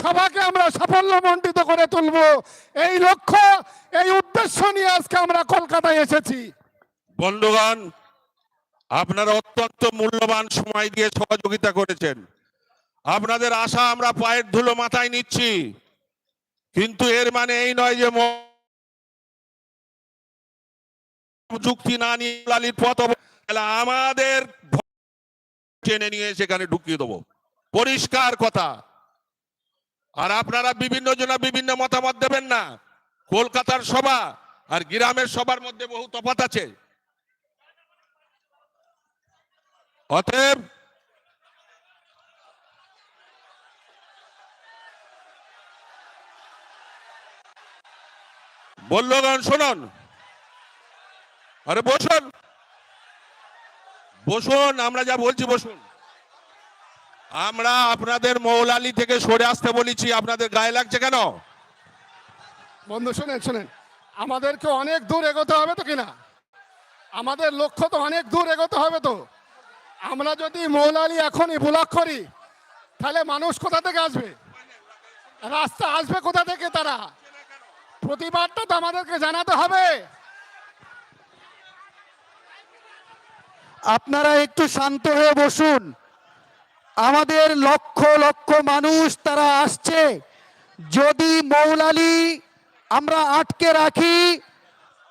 সভাকে আমরা সাফল্যমণ্ডিত করে তুলব। এই লক্ষ্য, এই উদ্দেশ্য নিয়ে আজকে আমরা কলকাতায় এসেছি। বন্ধুগণ, আপনারা অত্যন্ত মূল্যবান সময় দিয়ে সহযোগিতা করেছেন। আপনাদের আশা আমরা পায়ের ধুলো মাথায় নিচ্ছি। কিন্তু এর মানে এই নয় যে যুক্তি না নিয়ে পথ আমাদের টেনে নিয়ে সেখানে ঢুকিয়ে দেবো। পরিষ্কার কথা। আর আপনারা বিভিন্ন জনা বিভিন্ন মতামত দেবেন না। কলকাতার সভা আর গ্রামের সবার মধ্যে বহু তফাৎ আছে। অতএব বললগণ শুনুন। আরে বসুন। বসুন, আমরা যা বলছি বসুন। আমরা আপনাদের মৌলালি থেকে সরে আসতে বলেছি। আপনাদের গায়ে লাগছে কেন? বন্ধু শুনেন শুনেন। আমাদেরকে অনেক দূর এগোতে হবে তো কিনা? আমাদের লক্ষ্য তো অনেক দূর এগোতে হবে তো। আমরা যদি মৌলালি এখনই ব্লক করি তাহলে মানুষ কোথা থেকে আসবে? রাস্তা আসবে কোথা থেকে তারা? প্রতিবাদটা তো আমাদেরকে জানাতে হবে। আপনারা একটু শান্ত হয়ে বসুন। আমাদের লক্ষ লক্ষ মানুষ তারা আসছে। যদি মৌলালি আমরা আটকে রাখি,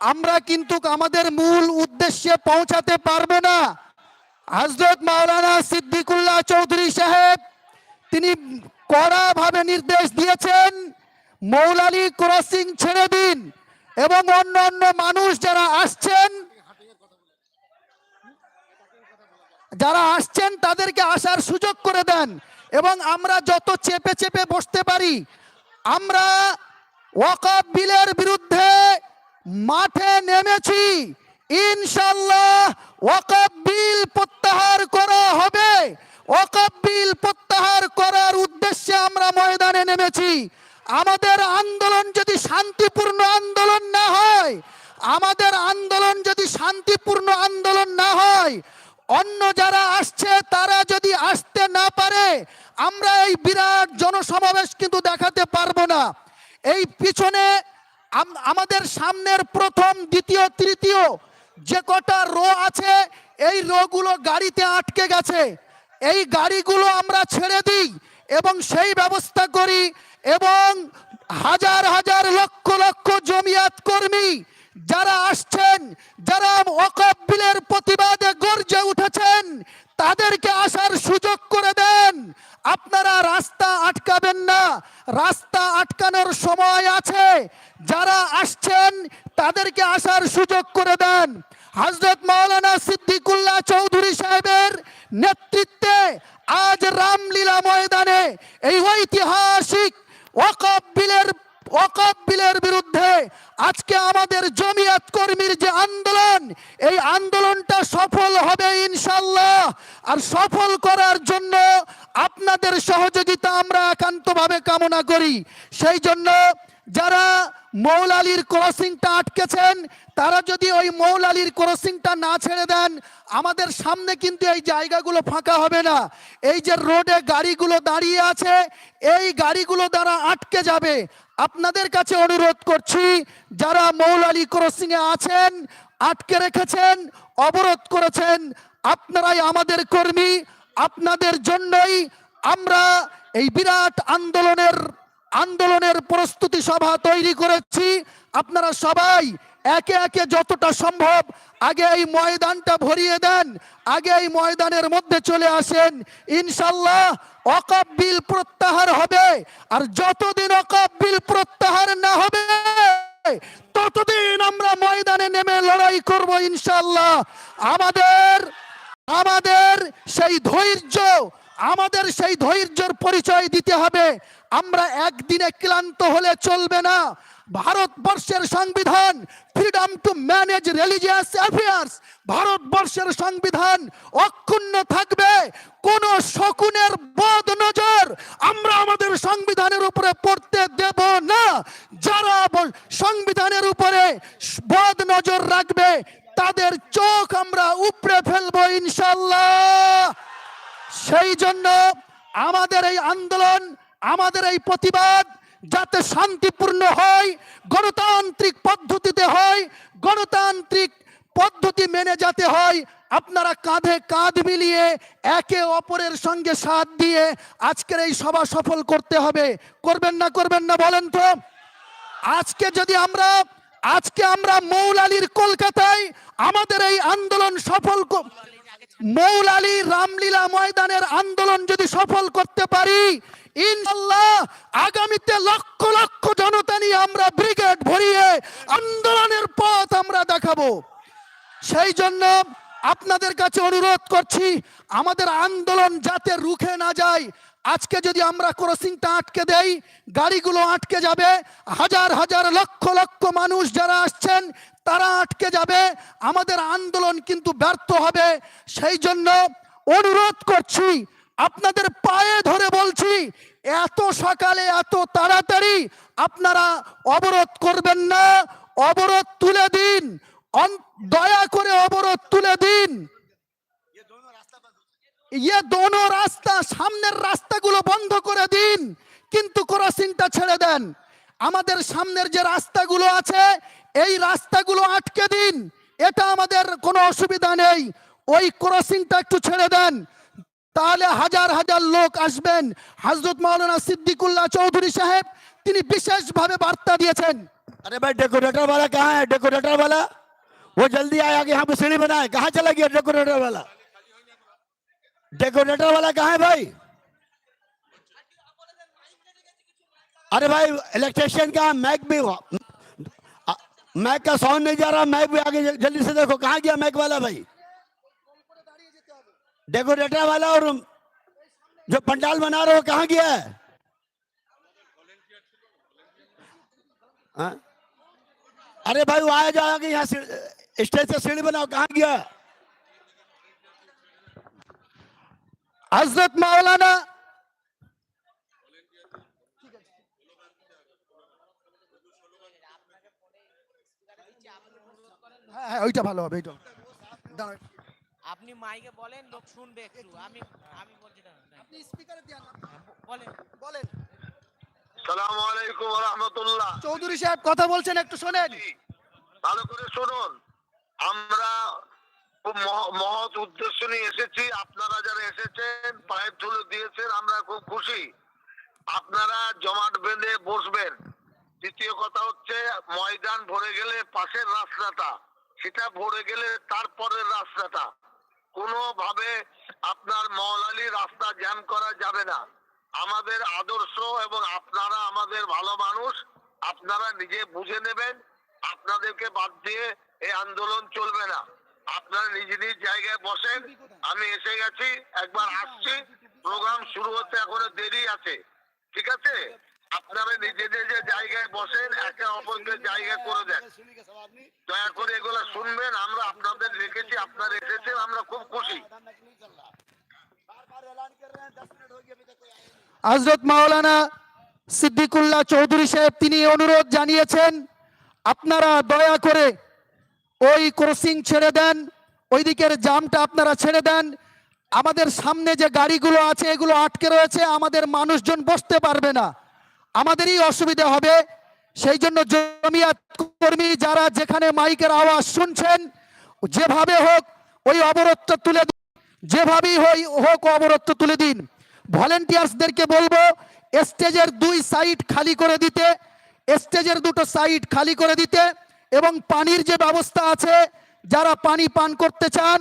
আমরা কিন্তু আমাদের মূল উদ্দেশ্যে পৌঁছাতে পারব না। হজরত মাওলানা সিদ্দিকুল্লাহ চৌধুরী সাহেব, তিনি কড়াভাবে নির্দেশ দিয়েছেন, মৌলালি ক্রসিং ছেড়ে দিন এবং অন্য অন্য মানুষ যারা আসছেন যারা আসছেন তাদেরকে আসার সুযোগ করে দেন এবং আমরা যত চেপে চেপে বসতে পারি, আমরা ওয়াকফ বিলের বিরুদ্ধে মাঠে নেমেছি। ইনশাল্লাহ ওয়াকফ বিল প্রত্যাহার করা হবে। ওয়াকফ বিল প্রত্যাহার করার উদ্দেশ্যে আমরা ময়দানে নেমেছি। আমাদের আন্দোলন যদি শান্তিপূর্ণ আন্দোলন না হয়, আমাদের আন্দোলন যদি শান্তিপূর্ণ আন্দোলন না হয় অন্য যারা আসছে, তারা যদি আসতে না পারে, আমরা এই বিরাট জনসমাবেশ কিন্তু দেখাতে পারব না। এই পিছনে আমাদের সামনের প্রথম, দ্বিতীয়, তৃতীয় যে কটা রো আছে, এই রোগুলো গাড়িতে আটকে গেছে। এই গাড়িগুলো আমরা ছেড়ে দিই এবং সেই ব্যবস্থা করি এবং হাজার হাজার লক্ষ লক্ষ জমিয়াত কর্মী যারা আসছেন, যারা ওয়াকফ বিলের প্রতিবাদে গর্জে উঠেছেন, তাদেরকে আসার সুযোগ করে দেন। আপনারা রাস্তা আটকাবেন না, রাস্তা আটকানোর সময় আছে। যারা আসছেন, তাদেরকে আসার সুযোগ করে দেন। হজরত মাওলানা সিদ্দিকুল্লাহ চৌধুরী সাহেবের নেতৃত্বে আজ রামলীলা ময়দানে এই ঐতিহাসিক ওয়াকফ বিলের ওয়াকফ বিলের বিরুদ্ধে আজকে আমাদের জমিয়াত কর্মীর যে আন্দোলন, এই আন্দোলনটা সফল হবে ইনশাল্লাহ আর সফল করার জন্য আপনাদের সহযোগিতা আমরা একান্তভাবে কামনা করি। সেই জন্য যারা মৌলালির ক্রসিংটা আটকেছেন, তারা যদি ওই মৌলালির ক্রসিংটা না ছেড়ে দেন, আমাদের সামনে কিন্তু এই জায়গাগুলো ফাঁকা হবে না। এই যে রোডে গাড়িগুলো দাঁড়িয়ে আছে, এই গাড়িগুলো দ্বারা আটকে যাবে। আপনাদের কাছে অনুরোধ করছি, যারা মৌল মৌলালি ক্রসিংয়ে আছেন, আটকে রেখেছেন, অবরোধ করেছেন, আপনারাই আমাদের কর্মী, আপনাদের জন্যই আমরা এই বিরাট আন্দোলনের আন্দোলনের প্রস্তুতি সভা তৈরি করেছি। আপনারা সবাই একে একে যতটা সম্ভব আগে এই ময়দানটা ভরিয়ে দেন, আগে এই ময়দানের মধ্যে চলে আসেন। ইনশাল্লাহ অকপ বিল প্রত্যাহার হবে, আর যতদিন অকপ বিল প্রত্যাহার না হবে, ততদিন আমরা ময়দানে নেমে লড়াই করব ইনশাল্লাহ আমাদের আমাদের সেই ধৈর্য, আমাদের সেই ধৈর্যর পরিচয় দিতে হবে। আমরা একদিনে ক্লান্ত হলে চলবে না ভারতবর্ষের সংবিধান freedom to manage religious affairs ভারতবর্ষের সংবিধান অক্ষুণ্ণ থাকবে। কোন শকুনের বদ নজর আমরা আমাদের সংবিধানের উপরে পড়তে দেব না। যারা সংবিধানের উপরে বদ নজর রাখবে, তাদের চোখ আমরা উপড়ে ফেলব ইনশাল্লাহ সেই জন্য আমাদের এই আন্দোলন, আমাদের এই প্রতিবাদ যাতে শান্তিপূর্ণ হয়, গণতান্ত্রিক পদ্ধতিতে হয়, গণতান্ত্রিক পদ্ধতি মেনে যাতে হয়, আপনারা কাঁধে কাঁধ মিলিয়ে একে অপরের সঙ্গে সাথ দিয়ে আজকের এই সভা সফল করতে হবে। করবেন না করবেন না, বলেন তো। আজকে যদি আমরা, আজকে আমরা মৌলালির কলকাতায় আমাদের এই আন্দোলন সফল মৌলালি রামলীলা ময়দানের আন্দোলন যদি সফল করতে পারি ইনশাল্লাহ আগামীতে লক্ষ লক্ষ জনতা নিয়ে আমরা ব্রিগেড ভরিয়ে আন্দোলনের পথ আমরা দেখাবো। সেই জন্য আপনাদের কাছে অনুরোধ করছি, আমাদের আন্দোলন যাতে রুখে না যায়। আজকে যদি আমরা ক্রসিংটা আটকে দেই, গাড়িগুলো আটকে যাবে, হাজার হাজার লক্ষ লক্ষ মানুষ যারা আসছেন, তারা আটকে যাবে। আমাদের আন্দোলন কিন্তু ব্যর্থ হবে। সেই জন্য অনুরোধ করছি আপনাদের পায়ে ধরে বলছি, এত সকালে, এত তাড়াতাড়ি আপনারা অবরোধ করবেন না, অবরোধ তুলে দিন দয়া করে অবরোধ তুলে দিন। ইয়ে দোনো রাস্তা, সামনের রাস্তাগুলো বন্ধ করে দিন, কিন্তু ক্রসিংটা ছেড়ে দেন। আমাদের সামনের যে রাস্তাগুলো আছে, এই রাস্তাগুলো আটকে দিন, এটা আমাদের কোনো অসুবিধা নেই। ওই ক্রসিংটা একটু ছেড়ে দেন। তাহলে হাজার হাজার লোক আসবেন হজরত মৌলানা সিদ্দিকুল্লাহ চৌধুরী সাহেব তিনি বিশেষভাবে বার্তা দিয়েছেন अरे भाई डेकोरेटर वाला कहाँ है डेकोरेटर वाला वो जल्दी आया कि यहाँ पे सीढ़ी बनाए कहाँ चला गया डेकोरेटर वाला डेकोरेटर वाला कहाँ है भाई अरे भाई इलेक्ट्रिशियन का मैक भी अ, मैक का साउंड नहीं जा रहा मैक भी आगे जल्दी से देखो कहाँ गया मैक वाला भाई डेकोरेटर वाला और जो पंडाल बना रहे हो कहाँ गया है हाँ? अरे भाई वो आया जाओ कि यहाँ सीढ़ी- स्टेज से सीढ़ी बनाओ कहाँ गया হজরত মাওলানা হ্যাঁ হ্যাঁ ওইটা ভালো হবে ওইটা দাঁড়াও। আপনি মাইকে বলেন লোক শুনবে একটু। আমি আমি বলছি না। আপনি স্পিকারে দিয়ে বলেন। বলেন। সালাম আলাইকুম রহমতুল্লাহ। চৌধুরী সাহেব কথা বলছেন একটু শোনেন। ভালো করে শুনুন। আমরা খুব মহ- মহৎ উদ্দেশ্য নিয়ে এসেছি। আপনারা যারা এসেছেন পায়ের তুলে দিয়েছেন আমরা খুব খুশি। আপনারা জমাট বেঁধে বসবেন। দ্বিতীয় কথা হচ্ছে ময়দান ভরে গেলে পাশের রাস্তাটা। সেটা ভরে গেলে তারপরের রাস্তাটা। কোনোভাবে আপনার মৌলালি রাস্তা জ্যাম করা যাবে না। আমাদের আদর্শ এবং আপনারা আমাদের ভালো মানুষ, আপনারা নিজে বুঝে নেবেন, আপনাদেরকে বাদ দিয়ে এই আন্দোলন চলবে না। আপনারা নিজ নিজ জায়গায় বসেন, আমি এসে গেছি, একবার আসছি প্রোগ্রাম শুরু হতে এখনও দেরি আছে। ঠিক আছে? আপনারা নিজেদের যে জায়গায় বসেন, একে অপরকে জায়গা করে দেন। দয়া করে শুনবেন, আমরা আপনাদের রেখেছি, আপনারা এসেছেন, আমরা খুব খুশি। হজরত মাওলানা সিদ্দিকুল্লাহ চৌধুরী সাহেব, তিনি অনুরোধ জানিয়েছেন, আপনারা দয়া করে ওই ক্রসিং ছেড়ে দেন ওই দিকের জামটা আপনারা ছেড়ে দেন। আমাদের সামনে যে গাড়িগুলো আছে, এগুলো আটকে রয়েছে, আমাদের মানুষজন বসতে পারবে না। আমাদেরই অসুবিধা হবে। সেই জন্য জমিয়াত কর্মী যারা যেখানে মাইকের আওয়াজ শুনছেন, যেভাবে হোক ওই অবরোধটা তুলে দিন। যেভাবেই হই হোক অবরোধ তুলে দিন। ভলেন্টিয়ার্সদেরকে বলব, স্টেজের দুই সাইড খালি করে দিতে, স্টেজের দুটো সাইড খালি করে দিতে এবং পানির যে ব্যবস্থা আছে, যারা পানি পান করতে চান,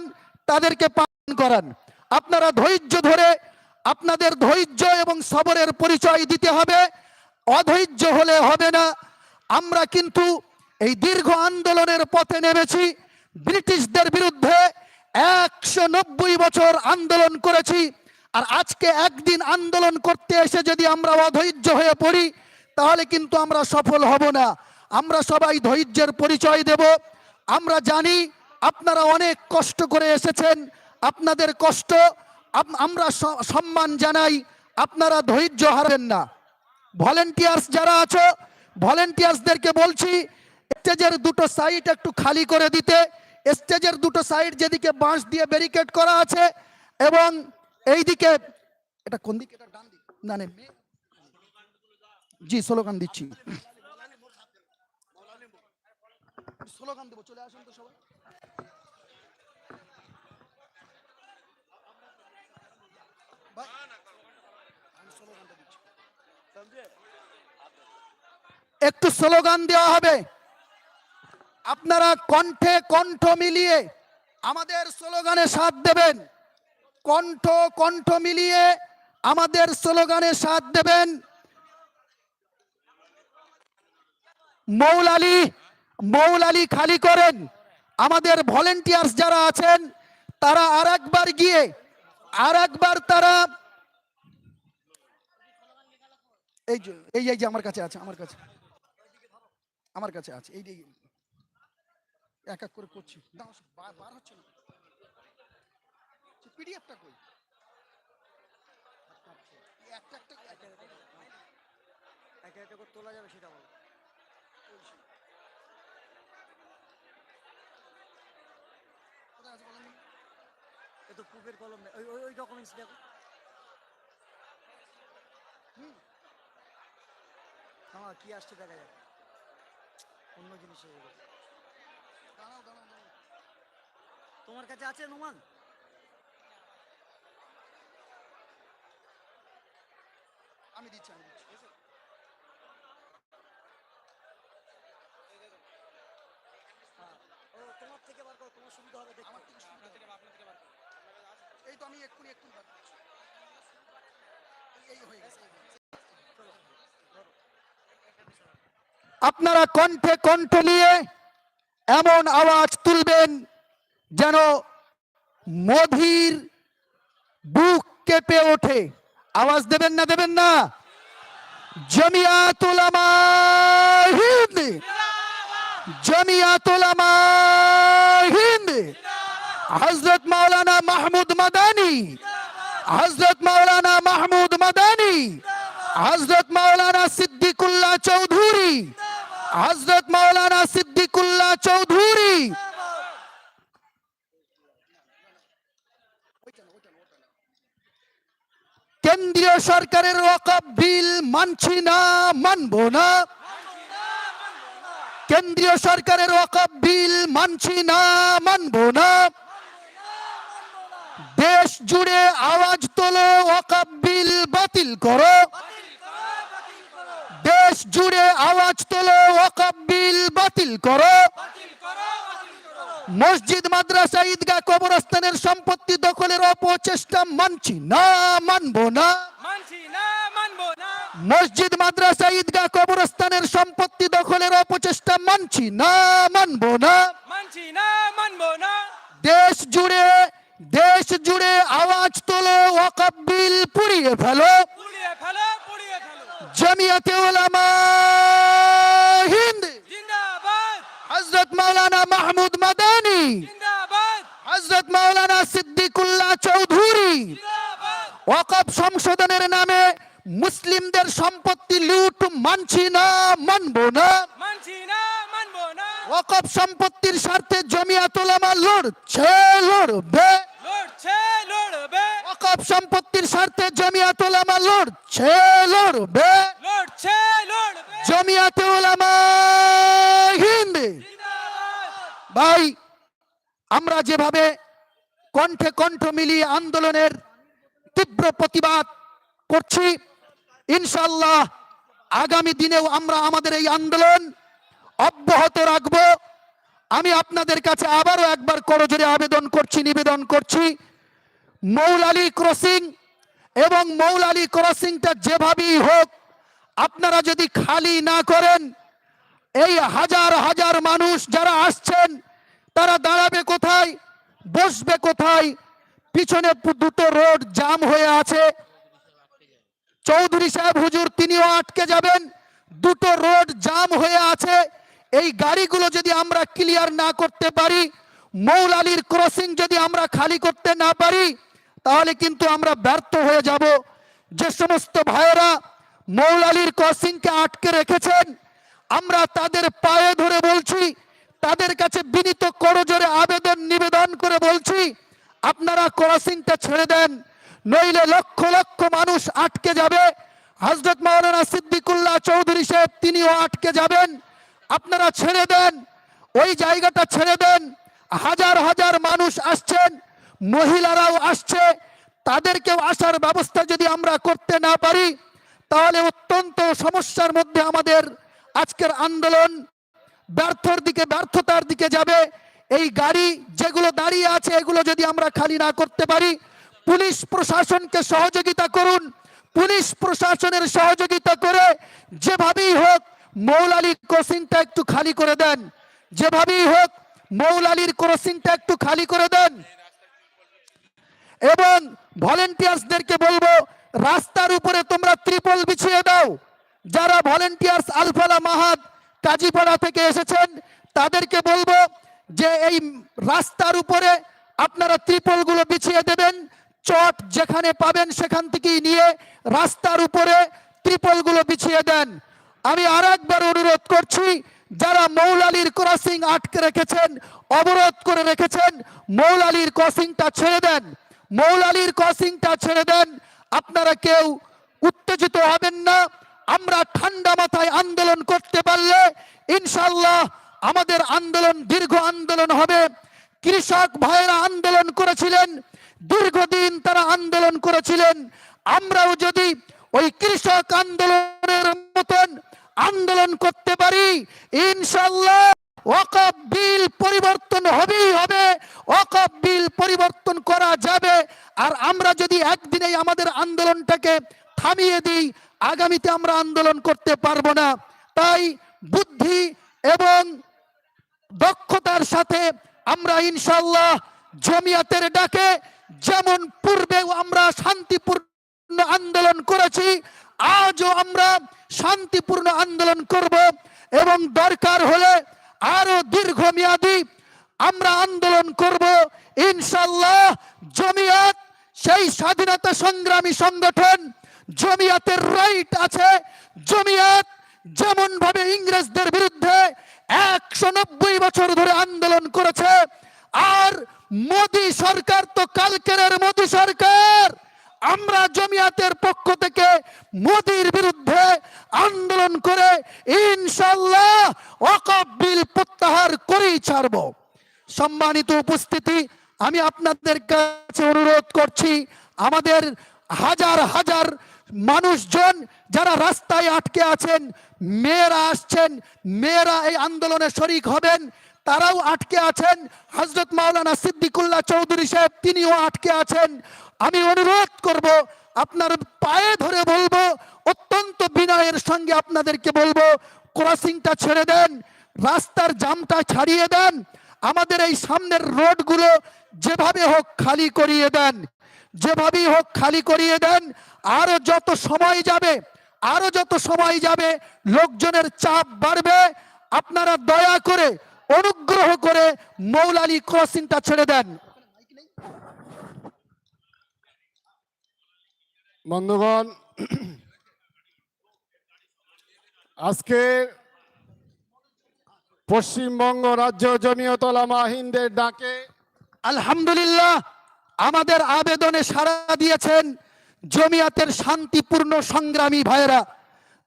তাদেরকে পান করান। আপনারা ধৈর্য ধরে আপনাদের ধৈর্য এবং সবরের পরিচয় দিতে হবে। অধৈর্য হলে হবে না। আমরা কিন্তু এই দীর্ঘ আন্দোলনের পথে নেমেছি। ব্রিটিশদের বিরুদ্ধে একশো নব্বই বছর আন্দোলন করেছি। আর আজকে একদিন আন্দোলন করতে এসে যদি আমরা অধৈর্য হয়ে পড়ি, তাহলে কিন্তু আমরা সফল হব না। আমরা সবাই ধৈর্যের পরিচয় দেব। আমরা জানি আপনারা অনেক কষ্ট করে এসেছেন। আপনাদের কষ্ট আমরা সম্মান জানাই। আপনারা ধৈর্য হারাবেন না। ভলেন্টিয়ার্স যারা আছো ভলেন্টিয়ার্সদেরকে বলছি স্টেজের দুটো সাইড একটু খালি করে দিতে। স্টেজের দুটো সাইড যেদিকে বাঁশ দিয়ে ব্যারিকেড করা আছে এবং এইদিকে এটা কোন দিকে? এটা ডান দিক। না না জি স্লোগান দিচ্ছি। স্লোগান দেবো চলে আসুন তো সবাই ভাই, আমি স্লোগানটা দিচ্ছি। একটু স্লোগান দেওয়া হবে। আপনারা কণ্ঠে কণ্ঠ মিলিয়ে আমাদের স্লোগানে সাথ দেবেন। কণ্ঠ কণ্ঠ মিলিয়ে আমাদের স্লোগানে সাথ দেবেন। মৌলালি মৌলালি খালি করেন। আমাদের ভলেন্টিয়ার্স যারা আছেন, তারা আর গিয়ে আর একবার তারা এই যে এই এই যে আমার কাছে আছে আমার কাছে। আমার কাছে আছে এই যে এক এক করে করছি। বার হচ্ছে না। পিডিএফটা কই? একটা একটা একা একা করে তোলা যাবে সেটা বলো। কোথায় আছে বলেন এ তো পুকের কলম ওই ওই ডকুমেন্টস দেখো। হুম। আমার কি আসছে দেখা যাবে অন্য জিনিস হয়ে দাঁড়াও তোমার কাছে আছে নোমান আমি দিচ্ছি আমি দিচ্ছি। হ্যাঁ। ও তোমার থেকে বার করো তোমার সুবিধা হবে আমার থেকে সুবিধা হবে। এই তো আমি এক্ষুনি এক্ষুনি বার করছি। এই হয়ে গেছে এই হয়ে গেছে। চলো, ধরো। আপনারা কণ্ঠে কণ্ঠ নিয়ে এমন আওয়াজ তুলবেন যেন মধির বুক কেঁপে ওঠে। আওয়াজ দেবেন না দেবেন না? জমিয়াতুল হিন্দ জমিয়াতুল হিন্দ হজরত মাওলানা মাহমুদ মাদানি। হজরত মাওলানা মাহমুদ মাদানি। হজরত মাওলানা সিদ্দিকুল্লাহ চৌধুরী। হজরত মাওলানা সিদ্দিকুল্লাহ চৌধুরী। কেন্দ্রীয় সরকারের ওয়াকফ বিল মানছি না, মানব না। কেন্দ্রীয় সরকারের ওয়াকফ বিল মানছি না, মানব না। দেশ জুড়ে আওয়াজ তোলো, ওয়াকফ বিল বাতিল করো। জুড়ে আওয়াজ তোলো ওয়াকফ বিল বাতিল করো। মসজিদ মাদ্রাসা ঈদগাহ কবরস্থানের সম্পত্তি দখলের অপচেষ্টা মানছি না মানব না। মসজিদ মাদ্রাসা ঈদগাহ কবরস্থানের সম্পত্তি দখলের অপচেষ্টা মানছি না মানব না। মানবো না। দেশ জুড়ে দেশ জুড়ে আওয়াজ তোলো ওয়াকফ বিল পুড়িয়ে ফেলো। পুড়িয়ে ফেলো জমিয়তে উলামা হিন্দ। হযরত মাওলানা মাহমুদ মাদানি। হযরত মাওলানা সিদ্দিকুল্লাহ চৌধুরী। ওয়াকফ সংশোধনের নামে মুসলিমদের সম্পত্তি লুট মানছি না মানব না। ওয়াকফ সম্পত্তির স্বার্থে জমিয়াত উলামা লড়ছে লড়বে। লড়ছে লড়বে। ওয়াকফ সম্পত্তির স্বার্থে জমিয়াত উলামা লড়ছে লড়বে। লড়ছে লড়বে। জমিয়াত উলামা হিন্দ। ভাই আমরা যেভাবে কণ্ঠে কণ্ঠ মিলিয়ে আন্দোলনের তীব্র প্রতিবাদ করছি ইনশাল্লাহ আগামী দিনেও আমরা আমাদের এই আন্দোলন অব্যাহত রাখব। আমি আপনাদের কাছে আবারও একবার করজোরে আবেদন করছি, নিবেদন করছি। মৌলালি ক্রসিং এবং মৌলালি ক্রসিংটা যেভাবেই হোক, আপনারা যদি খালি না করেন, এই হাজার হাজার মানুষ যারা আসছেন, তারা দাঁড়াবে কোথায়, বসবে কোথায়, পিছনে দুটো রোড জাম হয়ে আছে। চৌধুরী সাহেব হুজুর, তিনিও আটকে যাবেন, দুটো রোড জাম হয়ে আছে। এই গাড়িগুলো যদি আমরা ক্লিয়ার না করতে পারি, মৌলালির ক্রসিং যদি আমরা খালি করতে না পারি, তাহলে কিন্তু আমরা ব্যর্থ হয়ে যাব। যে সমস্ত ভাইয়েরা মৌলালির ক্রসিংকে আটকে রেখেছেন, আমরা তাদের পায়ে ধরে বলছি, তাদের কাছে বিনীত করজোরে আবেদন, নিবেদন করে বলছি, আপনারা ক্রসিংটা ছেড়ে দেন, নইলে লক্ষ লক্ষ মানুষ আটকে যাবে। হজরত মাওলানা সিদ্দিকুল্লাহ চৌধুরী সাহেব তিনিও আটকে যাবেন। আপনারা ছেড়ে দেন, ওই জায়গাটা ছেড়ে দেন। হাজার হাজার মানুষ আসছেন, মহিলারাও আসছে। তাদেরকেও আসার ব্যবস্থা যদি আমরা করতে না পারি, তাহলে অত্যন্ত সমস্যার মধ্যে আমাদের আজকের আন্দোলন ব্যর্থর দিকে, ব্যর্থতার দিকে যাবে। এই গাড়ি যেগুলো দাঁড়িয়ে আছে, এগুলো যদি আমরা খালি না করতে পারি, পুলিশ প্রশাসনকে সহযোগিতা করুন। পুলিশ প্রশাসনের সহযোগিতা করে যেভাবেই হোক মৌলালি ক্রসিংটা একটু খালি করে দেন। যেভাবেই হোক, মৌলালির ক্রসিংটা একটু খালি করে দেন। এবং ভলেন্টিয়ার্সদেরকে বলব, রাস্তার উপরে তোমরা ত্রিপল বিছিয়ে দাও। যারা ভলেন্টিয়ার্স আলফালা মাহাদ কাজীপাড়া থেকে এসেছেন, তাদেরকে বলব যে এই রাস্তার উপরে আপনারা ত্রিপলগুলো বিছিয়ে দেবেন। চট যেখানে পাবেন সেখান থেকেই নিয়ে রাস্তার উপরে ত্রিপলগুলো বিছিয়ে দেন। আমি আর একবার অনুরোধ করছি, যারা মৌলালির ক্রসিং আটকে রেখেছেন, অবরোধ করে রেখেছেন, মৌলালির ক্রসিংটা ছেড়ে দেন। মৌলালির ক্রসিংটা ছেড়ে দেন। আপনারা কেউ উত্তেজিত হবেন না। আমরা ঠান্ডা মাথায় আন্দোলন করতে পারলে ইনশাল্লাহ আমাদের আন্দোলন দীর্ঘ আন্দোলন হবে। কৃষক ভাইয়েরা আন্দোলন করেছিলেন, দীর্ঘদিন তারা আন্দোলন করেছিলেন। আমরাও যদি ওই কৃষক আন্দোলনের মতন আন্দোলন করতে পারি ইনশাল্লাহ ওয়াকফ বিল পরিবর্তন হবেই হবে ওয়াকফ বিল পরিবর্তন করা যাবে। আর আমরা যদি একদিনেই আমাদের আন্দোলনটাকে থামিয়ে দিই, আগামীতে আমরা আন্দোলন করতে পারব না। তাই বুদ্ধি এবং দক্ষতার সাথে আমরা ইনশাল্লাহ জমিয়াতের ডাকে যেমন পূর্বেও আমরা শান্তিপূর্ণ আন্দোলন করেছি আজও আমরা শান্তিপূর্ণ আন্দোলন করব এবং দরকার হলে আরও দীর্ঘমেয়াদী আমরা আন্দোলন করব। ইনশাল্লাহ জমিয়াত, সেই স্বাধীনতা সংগ্রামী সংগঠন জমিয়াতের রাইট আছে। জমিয়াত যেমন ভাবে ইংরেজদের বিরুদ্ধে একশো নব্বই বছর ধরে আন্দোলন করেছে, আর মোদী সরকার তো কালকের মোদী সরকার। আমরা জমিয়াতের পক্ষ থেকে মোদির বিরুদ্ধে আন্দোলন করে ইনশাল্লাহ বিল প্রত্যাহার করেই ছাড়ব। সম্মানিত উপস্থিতি, আমি আপনাদের কাছে অনুরোধ করছি, আমাদের হাজার হাজার মানুষজন যারা রাস্তায় আটকে আছেন, মেয়েরা আসছেন, মেয়েরা এই আন্দোলনে শরিক হবেন, তারাও আটকে আছেন। হজরত মাওলানা সিদ্দিকুল্লাহ চৌধুরী সাহেব, তিনিও আটকে আছেন। আমি অনুরোধ করব, আপনার পায়ে ধরে বলব, অত্যন্ত বিনয়ের সঙ্গে আপনাদেরকে বলব ক্রসিংটা ছেড়ে দেন, রাস্তার জামটা ছাড়িয়ে দেন, আমাদের এই সামনের রোডগুলো যেভাবে হোক খালি করিয়ে দেন, যেভাবেই হোক খালি করিয়ে দেন, আরও যত সময় যাবে, আরও যত সময় যাবে, লোকজনের চাপ বাড়বে, আপনারা দয়া করে অনুগ্রহ করে মৌলালি ক্রসিংটা ছেড়ে দেন। বন্ধুগণ, আজকে পশ্চিমবঙ্গ রাজ্য জমিয়তলা মাহিন্দের ডাকে। আলহামদুলিল্লাহ, আমাদের আবেদনে সাড়া দিয়েছেন জমিয়াতের শান্তিপূর্ণ সংগ্রামী ভাইয়েরা।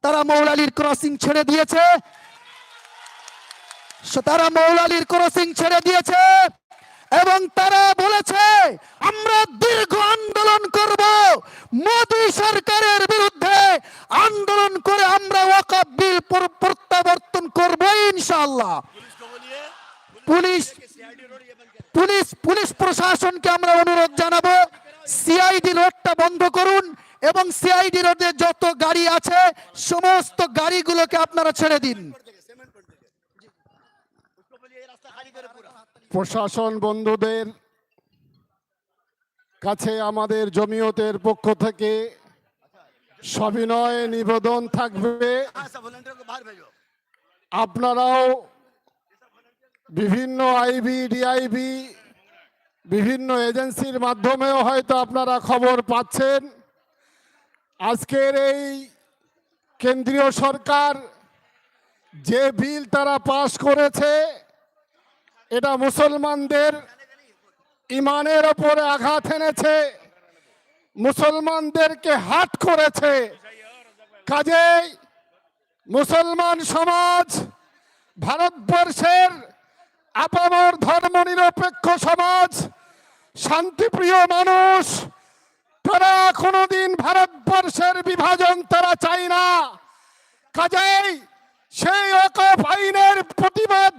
তারা মৌলালির ক্রসিং ছেড়ে দিয়েছে। তারা মৌলালির ক্রসিং ছেড়ে দিয়েছে। এবং তারা বলেছে, আমরা দীর্ঘ আন্দোলন করব। মোদী সরকারের বিরুদ্ধে আন্দোলন করে আমরা ওয়াকফ বিল প্রত্যাবর্তন করব ইনশাআল্লাহ। পুলিশ পুলিশ পুলিশ প্রশাসনকে আমরা অনুরোধ জানাব, সিআইডি রোডটা বন্ধ করুন এবং সিআইডি রোডে যত গাড়ি আছে, সমস্ত গাড়িগুলোকে আপনারা ছেড়ে দিন। প্রশাসন বন্ধুদের কাছে আমাদের জমিয়তের পক্ষ থেকে সবিনয় নিবেদন থাকবে। আপনারাও বিভিন্ন আইবি, ডিআইবি, বিভিন্ন এজেন্সির মাধ্যমেও হয়তো আপনারা খবর পাচ্ছেন। আজকের এই কেন্দ্রীয় সরকার যে বিল তারা পাশ করেছে এটা মুসলমানদের ইমানের ওপরে আঘাত এনেছে। মুসলমানদেরকে হাট করেছে। কাজেই মুসলমান সমাজ ভারতবর্ষের আপামর ধর্মনিরপেক্ষ সমাজ, শান্তিপ্রিয় মানুষ, তারা কোনোদিন ভারতবর্ষের বিভাজন তারা চায় না। কাজেই সেই অকপ আইনের প্রতিবাদ